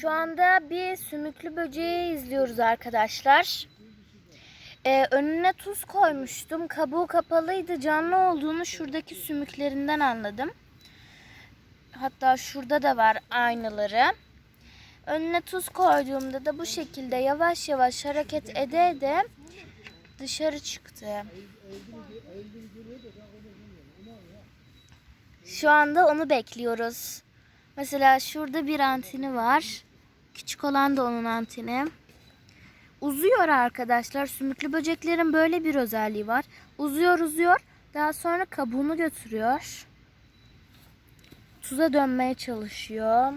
Şu anda bir sümüklü böceği izliyoruz arkadaşlar. Ee, önüne tuz koymuştum. Kabuğu kapalıydı. Canlı olduğunu şuradaki sümüklerinden anladım. Hatta şurada da var aynıları. Önüne tuz koyduğumda da bu şekilde yavaş yavaş hareket ede ede dışarı çıktı. Şu anda onu bekliyoruz. Mesela şurada bir anteni var. Küçük olan da onun anteni. Uzuyor arkadaşlar. Sümüklü böceklerin böyle bir özelliği var. Uzuyor uzuyor. Daha sonra kabuğunu götürüyor. Tuza dönmeye çalışıyor.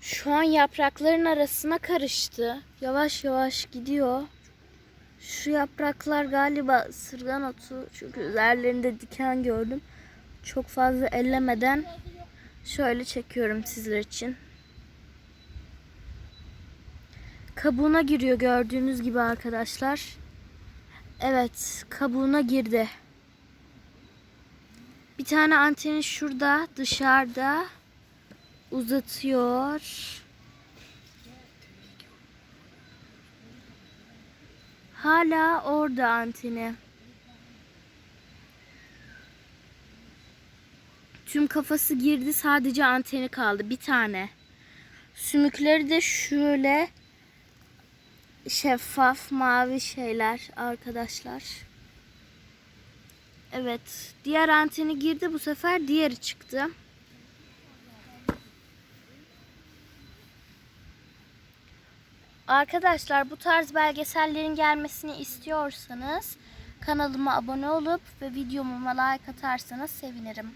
Şu an yaprakların arasına karıştı. Yavaş yavaş gidiyor. Şu yapraklar galiba ısırgan otu. Çünkü üzerlerinde diken gördüm. Çok fazla ellemeden şöyle çekiyorum sizler için. Kabuğuna giriyor gördüğünüz gibi arkadaşlar. Evet kabuğuna girdi. Bir tane anteni şurada dışarıda uzatıyor. Hala orada anteni. Tüm kafası girdi sadece anteni kaldı bir tane. Sümükleri de şöyle şeffaf mavi şeyler arkadaşlar. Evet diğer anteni girdi bu sefer diğeri çıktı. Arkadaşlar bu tarz belgesellerin gelmesini istiyorsanız kanalıma abone olup ve videoma like atarsanız sevinirim.